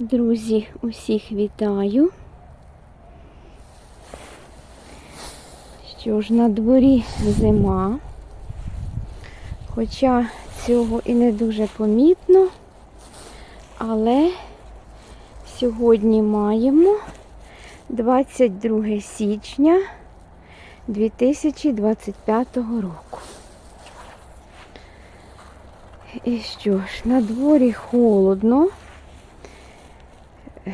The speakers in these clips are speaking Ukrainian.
Друзі, усіх вітаю. Що ж, на дворі зима, хоча цього і не дуже помітно, але сьогодні маємо 22 січня 2025 року. І що ж, на дворі холодно.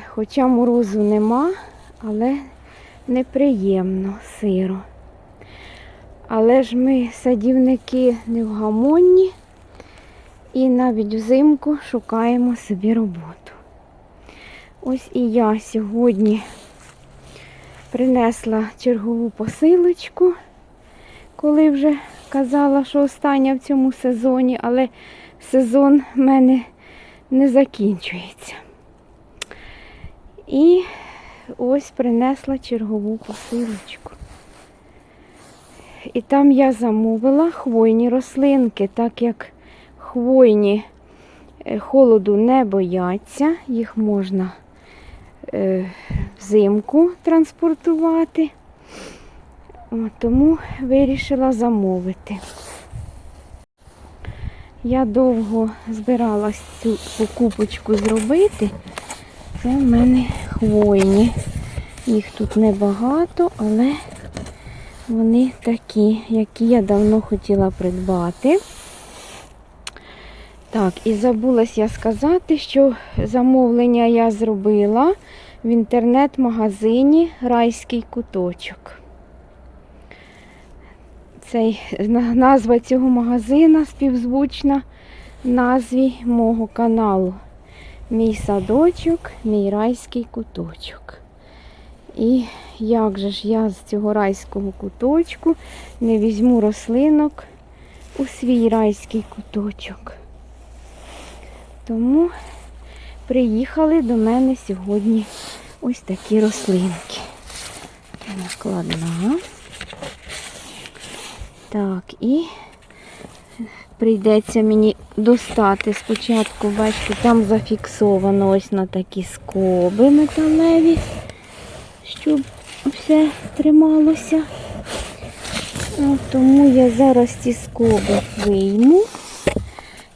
Хоча морозу нема, але неприємно сиро. Але ж ми садівники невгамонні і навіть взимку шукаємо собі роботу. Ось і я сьогодні принесла чергову посилочку, коли вже казала, що остання в цьому сезоні, але сезон в мене не закінчується. І ось принесла чергову посилочку. І там я замовила хвойні рослинки, так як хвойні е, холоду не бояться, їх можна е, взимку транспортувати. Тому вирішила замовити. Я довго збиралась цю покупочку зробити. Це в мене хвойні. Їх тут небагато, але вони такі, які я давно хотіла придбати. Так, і забулась я сказати, що замовлення я зробила в інтернет-магазині Райський куточок. Цей, назва цього магазина співзвучна назві мого каналу. Мій садочок, мій райський куточок. І як же ж я з цього райського куточку не візьму рослинок у свій райський куточок. Тому приїхали до мене сьогодні ось такі рослинки. Накладна. Так, і прийдеться мені достати спочатку, бачите, там зафіксовано ось на такі скоби металеві, щоб все трималося. От, тому я зараз ці скоби вийму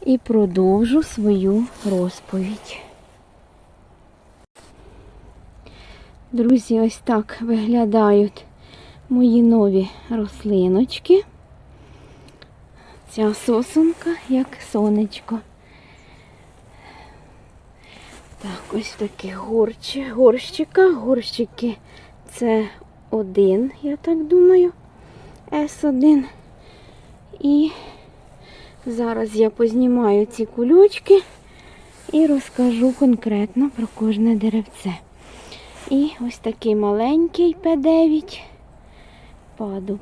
і продовжу свою розповідь. Друзі, ось так виглядають мої нові рослиночки. Ця сосунка, як сонечко. Так, ось такі горчі, горщика. Горщики це один, я так думаю, С1. І зараз я познімаю ці кульочки і розкажу конкретно про кожне деревце. І ось такий маленький П9 падуб.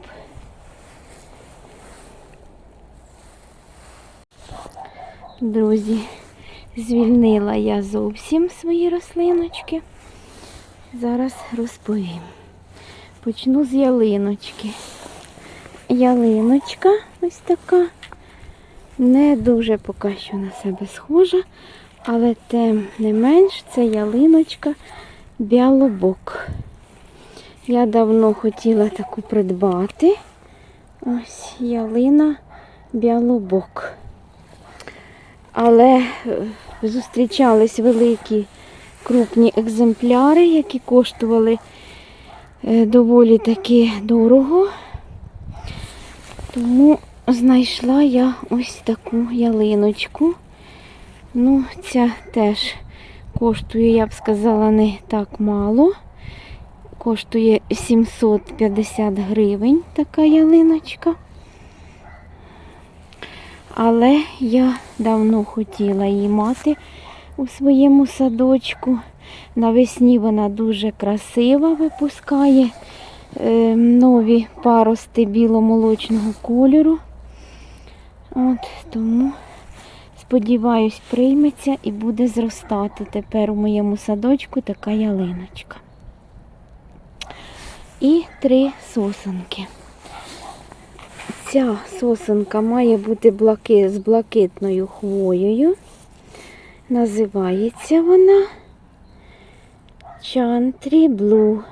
Друзі, звільнила я зовсім свої рослиночки. Зараз розповім. Почну з ялиночки. Ялиночка ось така. Не дуже поки що на себе схожа, але тим не менш це ялиночка біалобок. Я давно хотіла таку придбати. Ось ялина біалобок. Але е, зустрічались великі крупні екземпляри, які коштували е, доволі таки дорого. Тому знайшла я ось таку ялиночку. Ну, ця теж коштує, я б сказала, не так мало. Коштує 750 гривень така ялиночка. Але я давно хотіла її мати у своєму садочку. Навесні вона дуже красива, випускає е, нові парости біло-молочного кольору. От, Тому, сподіваюсь, прийметься і буде зростати тепер у моєму садочку така ялиночка. І три сосенки. Ця сосенка має бути блаки, з блакитною хвоєю. Називається вона Чантрі Блу.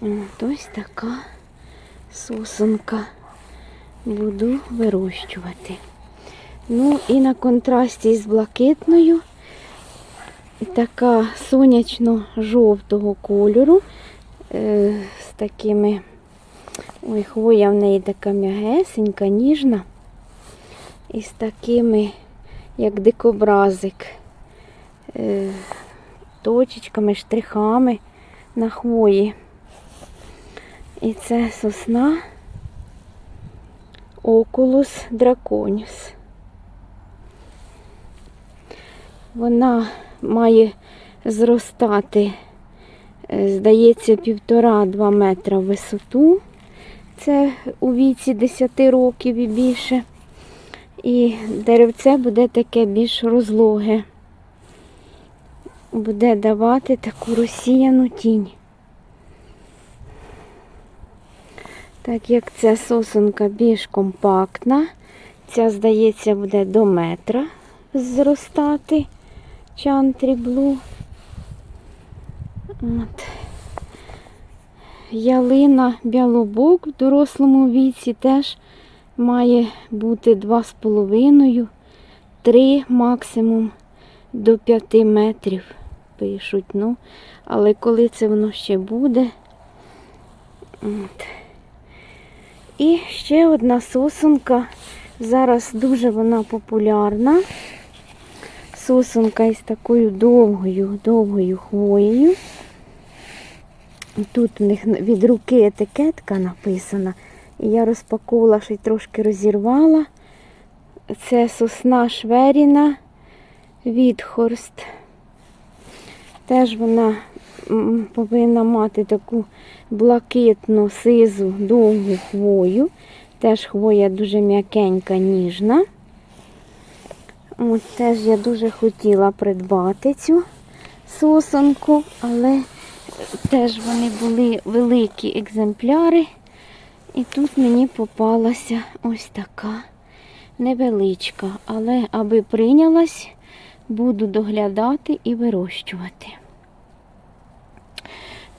От ось така сосунка. Буду вирощувати. Ну і на контрасті з блакитною така сонячно-жовтого кольору. е, з такими. Ой, хвоя в неї така м'ягесенька, ніжна. І з такими, як дикобразик, е, точечками, штрихами на хвої. І це сосна Окулус драконіс. Вона має зростати, е, здається, півтора-два метра в висоту. Це у віці 10 років і більше. І деревце буде таке більш розлоге. Буде давати таку розсіяну тінь. Так як ця сосунка більш компактна, ця, здається, буде до метра зростати чантрі блу. От. Ялина білобок в дорослому віці теж має бути 2,5, 3 максимум до 5 метрів пишуть. Ну, але коли це воно ще буде. От. І ще одна сосунка. Зараз дуже вона популярна. Сосунка із такою довгою, довгою хвоєю. Тут у них від руки етикетка написана. І я розпаковувала, ще й трошки розірвала. Це сосна Шверіна Відхорст. Теж вона повинна мати таку блакитну, сизу, довгу хвою. Теж хвоя дуже м'якенька, ніжна. От теж я дуже хотіла придбати цю сосонку, але теж вони були великі екземпляри. І тут мені попалася ось така невеличка. Але аби прийнялась, буду доглядати і вирощувати.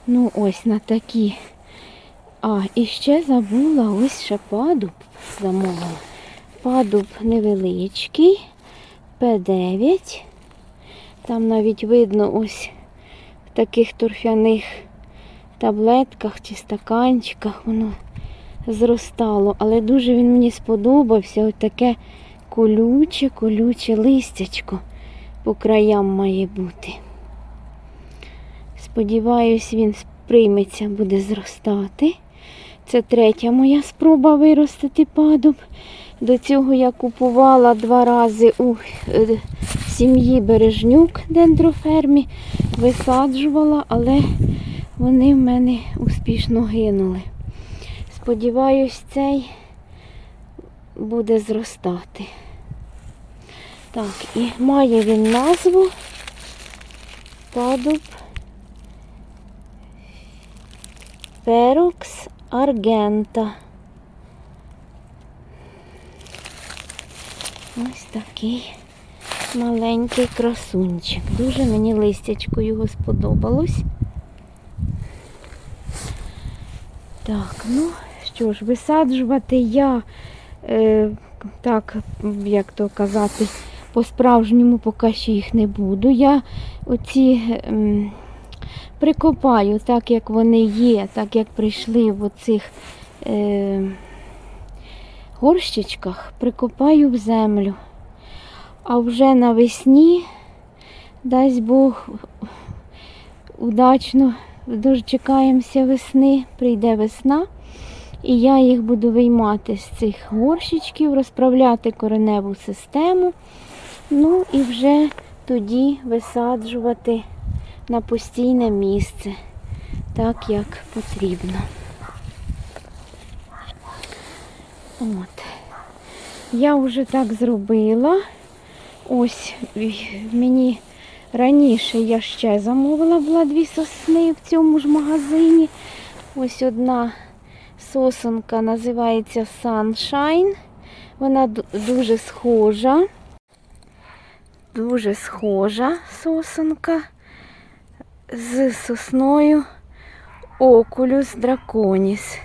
Ну, ось на такі. А, і ще забула ось ще падуб замовила. Падуб невеличкий, П9. Там навіть видно ось таких торфяних таблетках чи стаканчиках воно зростало. Але дуже він мені сподобався. Ось таке колюче, колюче листячко по краям має бути. Сподіваюсь, він прийметься, буде зростати. Це третя моя спроба виростити падуб. До цього я купувала два рази у е, сім'ї Бережнюк дендрофермі, висаджувала, але вони в мене успішно гинули. Сподіваюсь, цей буде зростати. Так, і має він назву падуб Перокс Аргента. Ось такий маленький красунчик. Дуже мені листячко його сподобалось. Так, ну що ж, висаджувати я, е, так, як то казати, по-справжньому поки що їх не буду. Я оці ем, прикопаю так, як вони є, так як прийшли в оцих е, горщичках, прикопаю в землю. А вже навесні, дасть Бог, удачно дочекаємося весни, прийде весна. І я їх буду виймати з цих горщичків, розправляти кореневу систему. Ну і вже тоді висаджувати на постійне місце, так як потрібно. От. Я вже так зробила. Ось мені раніше я ще замовила була дві сосни в цьому ж магазині. Ось одна сосонка називається Sunshine. Вона дуже схожа. Дуже схожа сосонка з сосною Окулюс драконіс.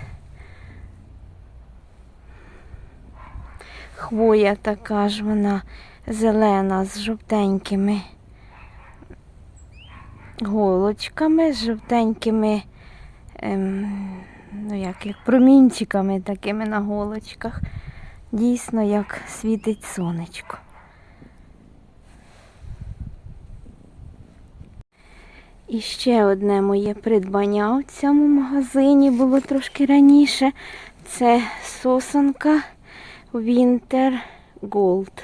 Хвоя така ж вона зелена з жовтенькими голочками, з жовтенькими, ем, ну як, як промінчиками такими на голочках. Дійсно, як світить сонечко. І ще одне моє придбання у цьому магазині було трошки раніше. Це сосанка Winter Gold.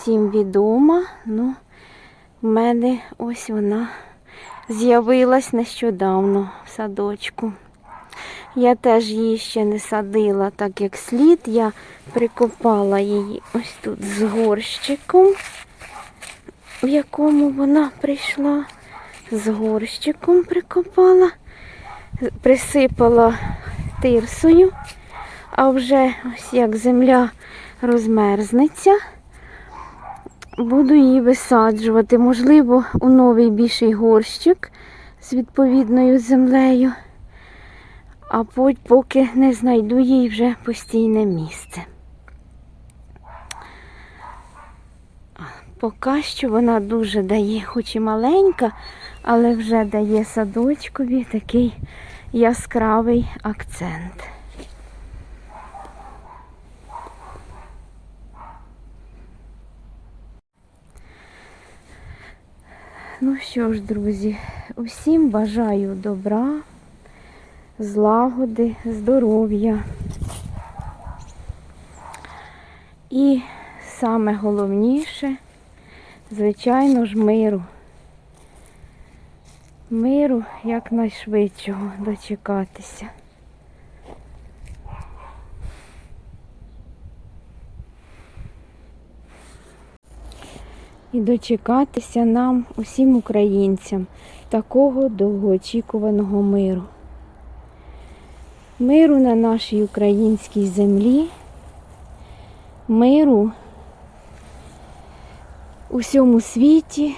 Всім відома. Ну, в мене ось вона з'явилась нещодавно в садочку. Я теж її ще не садила так як слід. Я прикопала її ось тут з горщиком, в якому вона прийшла. З горщиком прикопала, присипала тирсою, а вже ось як земля розмерзнеться, буду її висаджувати. Можливо, у новий більший горщик з відповідною землею а поки не знайду їй вже постійне місце. Поки що вона дуже дає, хоч і маленька, але вже дає садочкові такий яскравий акцент. Ну що ж, друзі, усім бажаю добра злагоди, здоров'я. І саме головніше, звичайно ж, миру. Миру якнайшвидшого дочекатися. І дочекатися нам, усім українцям, такого довгоочікуваного миру миру на нашій українській землі, миру у всьому світі,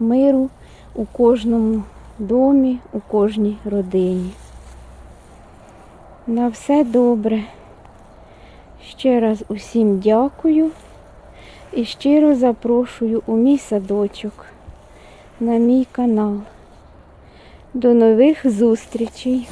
миру у кожному домі, у кожній родині. На все добре. Ще раз усім дякую і щиро запрошую у мій садочок, на мій канал. До нових зустрічей!